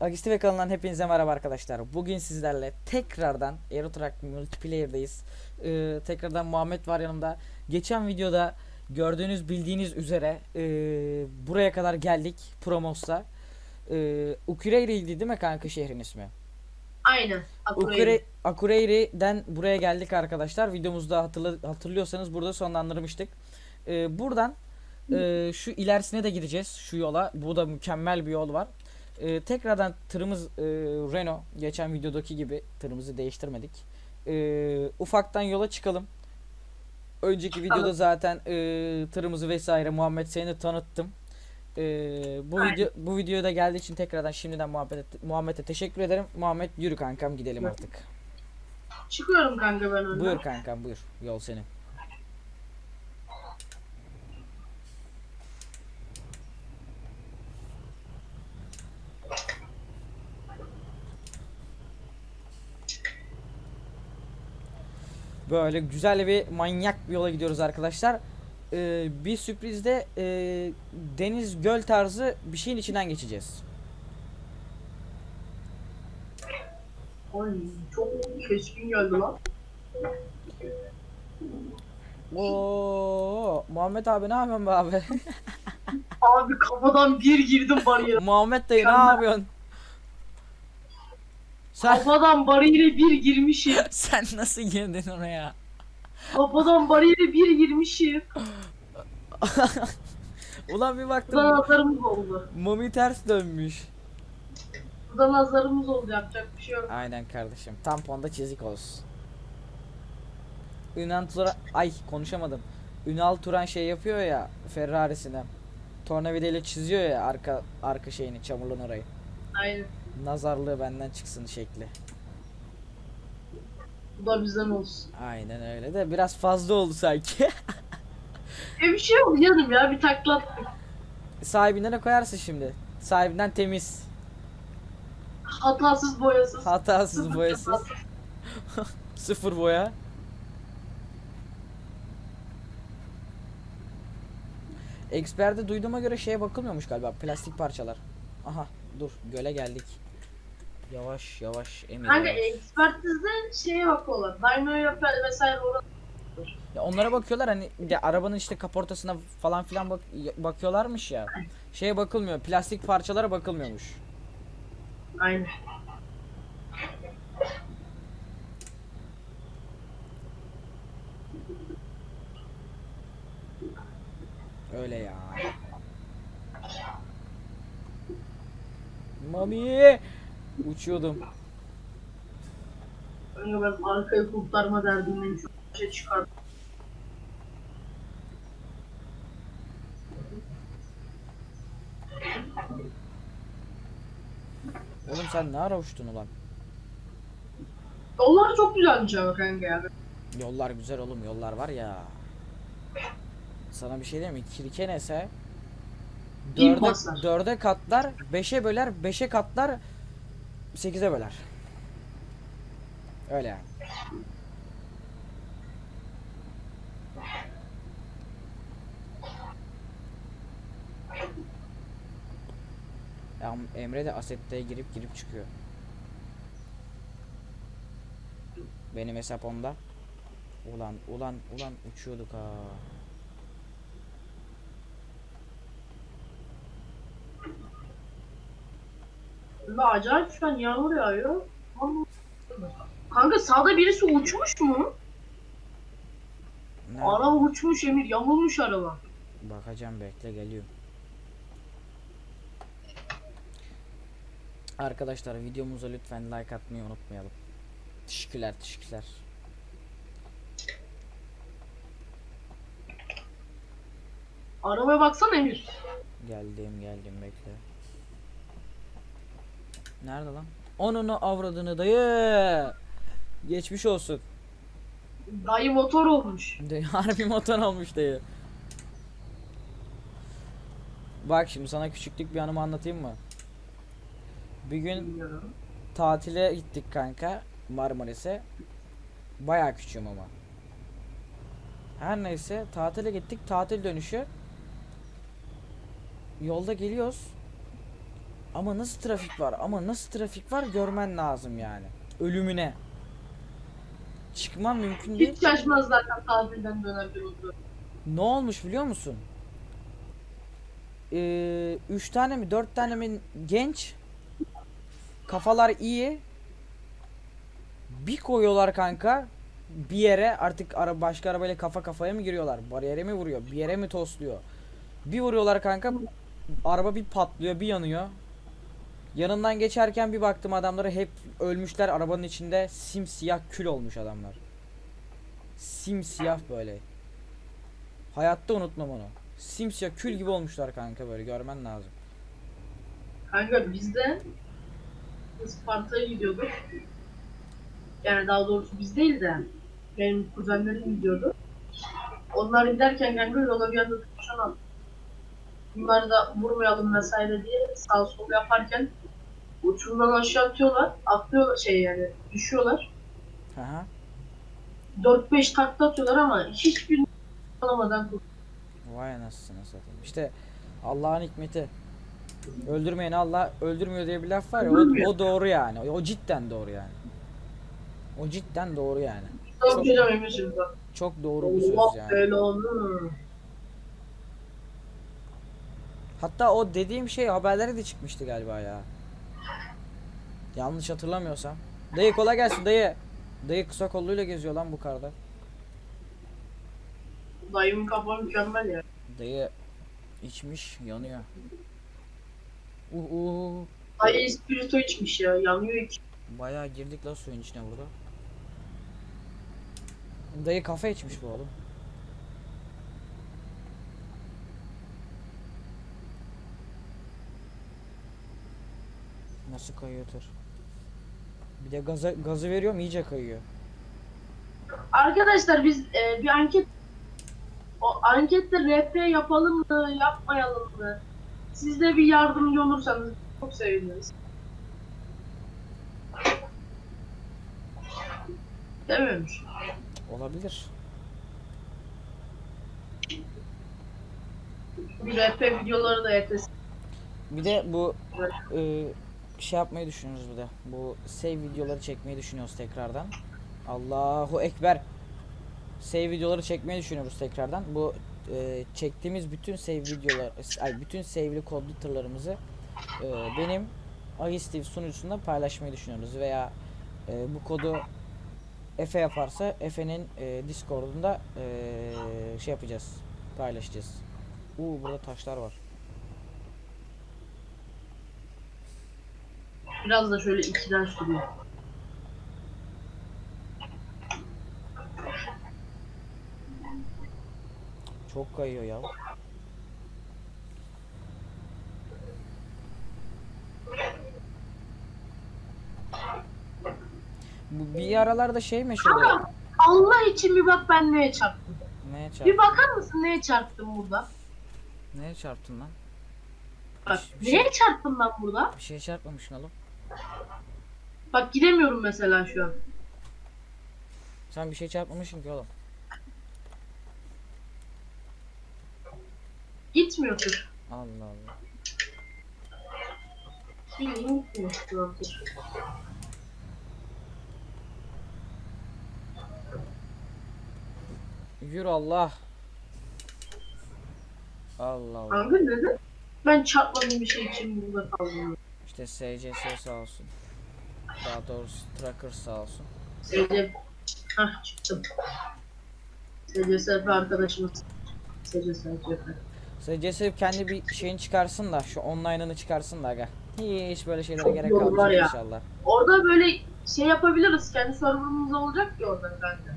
Agisti ve kanalından hepinize merhaba arkadaşlar. Bugün sizlerle tekrardan Aerotrack Multiplayer'dayız. Ee, tekrardan Muhammed var yanımda. Geçen videoda gördüğünüz bildiğiniz üzere ee, buraya kadar geldik Promos'ta. Ee, Ukureyri'ydi değil mi kanka şehrin ismi? Aynen. Akureyri. Akureyri'den buraya geldik arkadaşlar. Videomuzda hatırla, hatırlıyorsanız burada sonlandırmıştık. Ee, buradan e, şu ilerisine de gideceğiz şu yola. Bu da mükemmel bir yol var. Ee, tekrardan tırımız e, Renault. Geçen videodaki gibi tırımızı değiştirmedik. Ee, ufaktan yola çıkalım. Önceki videoda zaten e, tırımızı vesaire Muhammed seni tanıttım. Ee, bu Aynen. video bu videoya da geldiği için tekrardan şimdiden Muhammed'e Muhammed'e teşekkür ederim. Muhammed yürü kankam gidelim artık. Çıkıyorum kanka ben önden. Buyur kankam buyur. Yol senin. Böyle güzel bir manyak bir yola gidiyoruz arkadaşlar. Ee, bir sürprizde e, deniz göl tarzı bir şeyin içinden geçeceğiz. Ay çok keskin geldi lan. Oo, Muhammed abi ne yapıyorsun be abi? Abi kafadan bir girdim bariyere. Muhammed dayı ne yapıyorsun? Sen Kafadan bariyere bir girmişim. sen nasıl girdin oraya? Kafadan bariyere bir girmişim. Ulan bir Burada baktım nazarımız oldu. Mami ters dönmüş. Burada nazarımız oldu yapacak bir şey yok. Aynen kardeşim. Tamponda çizik olsun. Ünal Turan ay konuşamadım. Ünal Turan şey yapıyor ya Ferrari'sine. Tornavidayla çiziyor ya arka arka şeyini çamurluğun orayı. Aynen. Nazarlığı benden çıksın şekli. Bu da bizden olsun. Aynen öyle de biraz fazla oldu sanki. E bir şey yok canım ya bir takla attık. Sahibinden de koyarsın şimdi. Sahibinden temiz. Hatasız boyasız. Hatasız Sıfır boyasız. Sıfır boya. Expert'te duyduğuma göre şeye bakılmıyormuş galiba plastik parçalar. Aha dur göle geldik. Yavaş yavaş Emir. Kanka yavaş. ekspertizde şeye bakıyorlar. Dyno'ya vesaire orada. Ya onlara bakıyorlar hani de arabanın işte kaportasına falan filan bak bakıyorlarmış ya. Şeye bakılmıyor plastik parçalara bakılmıyormuş. Aynen. Öyle ya. Mami uçuyordum. Kanka ben arkayı kurtarma derdinden çok şey çıkardım. Oğlum sen ne ara uçtun ulan? Yollar çok güzelmiş ama kanka ya. Yollar güzel oğlum yollar var ya. Sana bir şey diyeyim mi? Kirkenese dörde, basar. dörde katlar, beşe böler, beşe katlar, sekize böler. Öyle yani. Ya Emre de Aset'te girip girip çıkıyor. Benim hesap onda. Ulan ulan ulan uçuyorduk ha. Ve acayip şu an yağmur yağıyor. Kanka sağda birisi uçmuş mu? Ne? Araba uçmuş Emir, yamulmuş araba. Bakacağım bekle geliyor. Arkadaşlar videomuza lütfen like atmayı unutmayalım. Teşekkürler teşekkürler. Arabaya baksana Emir. Geldim geldim bekle. Nerede lan? Onunu avradını dayı. Geçmiş olsun. Dayı motor olmuş. Dayı harbi motor olmuş dayı. Bak şimdi sana küçüklük bir anımı anlatayım mı? Bir gün tatile gittik kanka Marmaris'e. Bayağı küçüğüm ama. Her neyse tatile gittik. Tatil dönüşü yolda geliyoruz. Ama nasıl trafik var? Ama nasıl trafik var görmen lazım yani. Ölümüne. Çıkmam mümkün değil. Hiç şaşmaz zaten tatilden oturuyor. Ne olmuş biliyor musun? Ee, üç tane mi dört tane mi genç kafalar iyi bir koyuyorlar kanka bir yere artık ara, başka arabayla kafa kafaya mı giriyorlar bariyere mi vuruyor bir yere mi tosluyor bir vuruyorlar kanka araba bir patlıyor bir yanıyor yanından geçerken bir baktım adamları hep ölmüşler arabanın içinde simsiyah kül olmuş adamlar simsiyah böyle Hayatta unutmam onu. Simsiyah kül gibi olmuşlar kanka böyle görmen lazım. Kanka biz de Isparta'ya gidiyorduk. Yani daha doğrusu biz değil de benim kuzenlerim gidiyordu. Onlar giderken kanka yola bir anda tutuşan. Bunları da vurmayalım vesaire diye sağ sol yaparken uçurumdan aşağı atıyorlar. Atlıyorlar şey yani düşüyorlar. Aha. 4-5 takla atıyorlar ama hiçbirini alamadan. Vay anasını satayım. İşte Allah'ın hikmeti. Öldürmeyen Allah öldürmüyor diye bir laf var ya o, o doğru yani. O cidden doğru yani. O cidden doğru yani. Çok Çok- doğru bir söz yani. Hatta o dediğim şey haberlere de çıkmıştı galiba ya. Yanlış hatırlamıyorsam. Dayı kolay gelsin dayı. Dayı kısa kolluyla geziyor lan bu karda. Dayımın kafa mükemmel ya. Dayı içmiş yanıyor. Uh, uh. Dayı espirito içmiş ya. Yanıyor iki. Bayağı girdik la suyun içine burada. Dayı kafe içmiş bu oğlum. Nasıl kayıyor tır? Bir de gaza, gazı veriyorum iyice kayıyor. Arkadaşlar biz e, bir anket o ankette RP yapalım mı, yapmayalım mı? Siz de bir yardımcı olursanız çok seviniriz. Dememiş. Olabilir. Bir RP videoları da ETS. Bir de bu e, şey yapmayı düşünüyoruz bir de. Bu save videoları çekmeyi düşünüyoruz tekrardan. Allahu ekber. Save videoları çekmeyi düşünüyoruz tekrardan. Bu e, çektiğimiz bütün save videolar, ay bütün save'li kodlu tırlarımızı e, benim Ahistiv sunucusunda paylaşmayı düşünüyoruz veya e, bu kodu Efe yaparsa Efe'nin e, Discord'unda e, şey yapacağız. Paylaşacağız. Uuu burada taşlar var. Biraz da şöyle ikiden sürüyor. Çok kayıyor ya. Bu bir aralarda şey meşhur. Kanka Allah için bir bak ben neye çarptım. Neye Bir çarptın? bakar mısın neye çarptım burada? Neye çarptın lan? Bak Bir şey- neye çarptım ben burada? Bir şeye çarpmamışsın oğlum. Bak gidemiyorum mesela şu an. Sen bir şey çarpmamışsın ki oğlum. Gitmiyor tır. Allah Allah. Bildiğin. Yürü Allah. Allah Allah. Kanka neden? Ben çarpmadığım bir şey için burada kaldım. İşte SCS sağ olsun. Daha doğrusu Tracker sağ olsun. Recep. Hah çıktım. SCSF arkadaşımız. SCSF. SCS kendi bir şeyini çıkarsın da şu online'ını çıkarsın da aga. Hiç böyle şeylere Çok gerek var kalmayacak ya. inşallah. Orada böyle şey yapabiliriz. Kendi serverımız olacak ki orada kanka.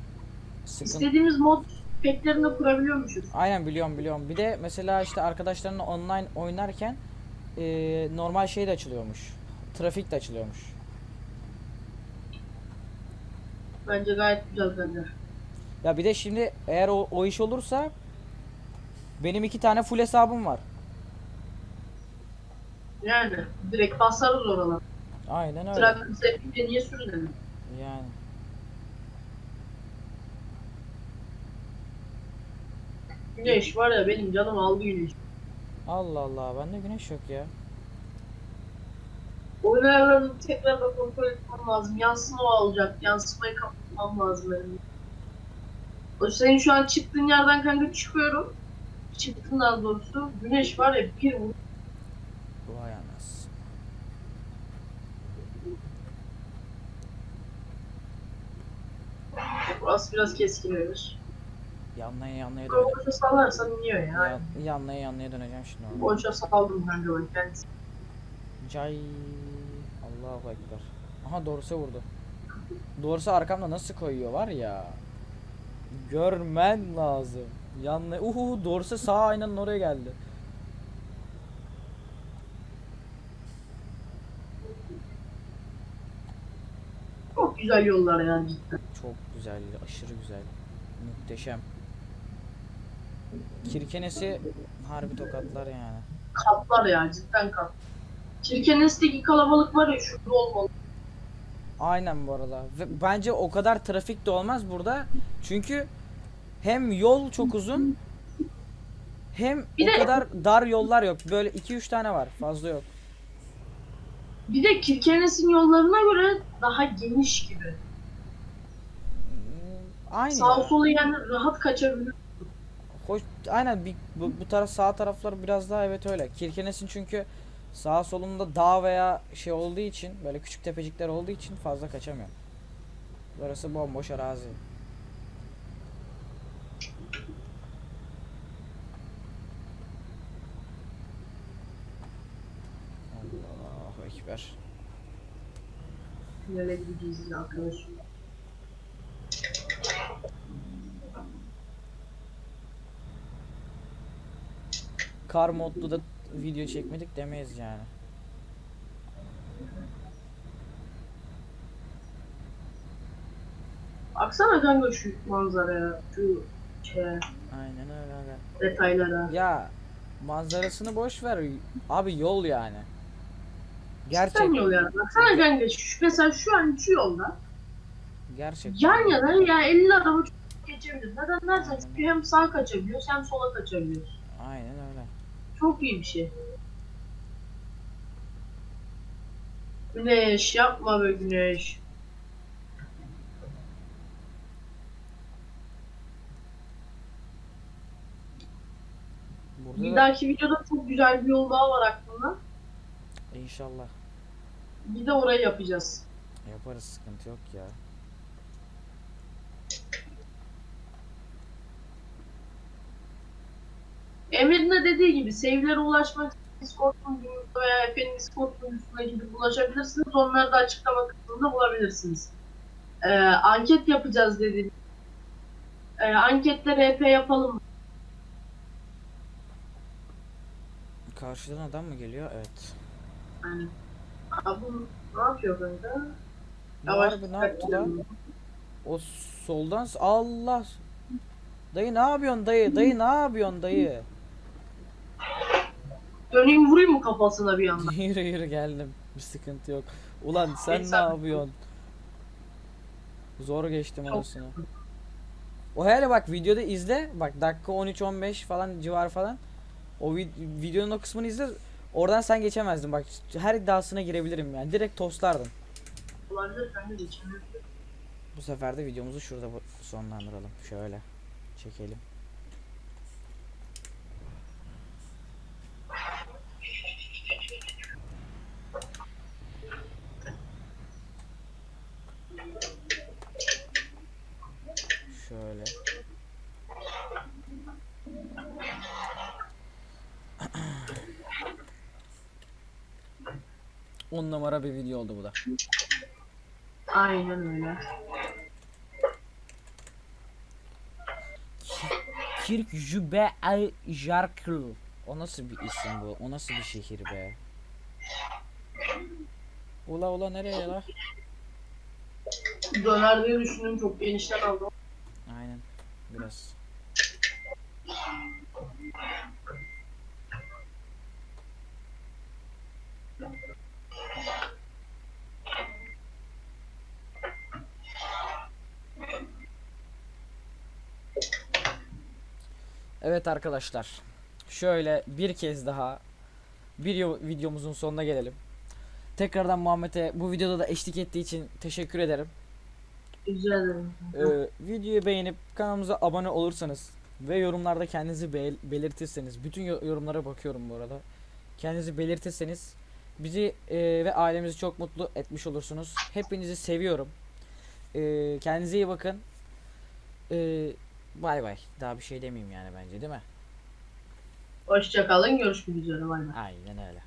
Sıkıntı İstediğimiz mod peklerini de kurabiliyormuşuz. Aynen biliyorum biliyorum. Bir de mesela işte arkadaşlarınla online oynarken eee, normal şey de açılıyormuş. Trafik de açılıyormuş. Bence gayet güzel bence. Ya bir de şimdi eğer o, o iş olursa benim iki tane full hesabım var. Yani direkt basarız oralar. Aynen öyle. Trakı sepince niye sürünelim? Yani. Güneş var ya benim canım aldı güneş. Allah Allah bende güneş yok ya. Oyun ayarlarını tekrar da kontrol etmem lazım. Yansıma olacak. Yansımayı kapatmam lazım benim. O senin şu an çıktığın yerden kanka çıkıyorum. Çıktın daha doğrusu. Güneş var ya bir vur. Vay anasını. Burası biraz keskin verir. Yanlaya yanlaya döneceğim. Boşa sallarsan iniyor ya. Yan, yanlaya yanlaya döneceğim şimdi. Boşa saldım kanka ben kendisi. Cay. Allahu ekber. Aha doğrusu vurdu. Doğrusu arkamda nasıl koyuyor var ya. Görmen lazım. Yanlaya. Uhu doğrusu sağ aynen oraya geldi. Çok güzel yollar yani cidden. Çok güzel, aşırı güzel. Muhteşem. Kirkenesi harbi tokatlar yani. Katlar ya cidden kat. Kirkenes'teki kalabalık var ya şurada olmalı. Aynen bu arada. Ve bence o kadar trafik de olmaz burada. Çünkü hem yol çok uzun hem Bir o de- kadar dar yollar yok. Böyle 2-3 tane var. Fazla yok. Bir de Kirkenes'in yollarına göre daha geniş gibi. Hmm, Aynı Sağ ya. sola yani rahat kaçabilir. Hoş, aynen bir, bu, bu taraf sağ taraflar biraz daha evet öyle. Kirkenes'in çünkü sağ solunda dağ veya şey olduğu için böyle küçük tepecikler olduğu için fazla kaçamıyor. Burası bomboş arazi. Allahu Ekber. Nereye gideceğiz ya arkadaş. Kar modlu da video çekmedik demeyiz yani. Baksana kanka şu manzaraya, şu şeye, Aynen öyle öyle. detaylara. Ya manzarasını boş ver. Abi yol yani. Gerçek Gerçek. yol yani. Baksana kanka şu, mesela şu an şu yolda gerçek. yan yana yani 50 araba çok geçebilir. Neden dersen çünkü hem sağa kaçabiliyoruz hem sola kaçabiliyoruz. Aynen öyle. Çok iyi bir şey. Güneş yapma be güneş. Burada Bir da dahaki videoda çok güzel bir yol daha var aklımda. inşallah Bir de orayı yapacağız. yaparız sıkıntı yok ya. Emre'nin de dediği gibi save'lere ulaşmak Discord sunucumuzda veya Efe'nin Discord sunucusuna gidip ulaşabilirsiniz. Onları da açıklama kısmında bulabilirsiniz. Ee, anket yapacağız dedi. Ee, ankette RP yapalım. Karşıdan adam mı geliyor? Evet. Yani, Aa, bu ne yapıyor kanka? Ne harbi ne yaptı lan? O soldan Allah. Dayı ne yapıyorsun dayı? Dayı ne yapıyorsun dayı? Döneyim vurayım mı kafasına bir anda? yürü yürü geldim. Bir sıkıntı yok. Ulan sen ne Neyse. yapıyorsun? Zor geçtim anasını. O hele bak videoda izle. Bak dakika 13-15 falan civar falan. O vid- videonun o kısmını izle. Oradan sen geçemezdin bak. Her iddiasına girebilirim yani. Direkt tostlardın. Olabilir kanka geçemiyor. Bu sefer de videomuzu şurada bu- sonlandıralım. Şöyle çekelim. 10 numara bir video oldu bu da. Aynen öyle. Kirk Jube Al Jarkl. O nasıl bir isim bu? O nasıl bir şehir be? Ula ula nereye la? Döner diye düşündüm çok genişten aldım. Aynen. Biraz. Evet arkadaşlar. şöyle bir kez daha bir videomuzun sonuna gelelim. Tekrardan Muhammed'e bu videoda da eşlik ettiği için teşekkür ederim. Rica ederim. Ee, videoyu beğenip kanalımıza abone olursanız ve yorumlarda kendinizi bel- belirtirseniz bütün yo- yorumlara bakıyorum bu arada. Kendinizi belirtirseniz bizi e, ve ailemizi çok mutlu etmiş olursunuz. Hepinizi seviyorum. Ee, kendinize iyi bakın. Ee, bay bay. Daha bir şey demeyeyim yani bence değil mi? Hoşçakalın. Görüşmek üzere. Bay bay. Aynen öyle.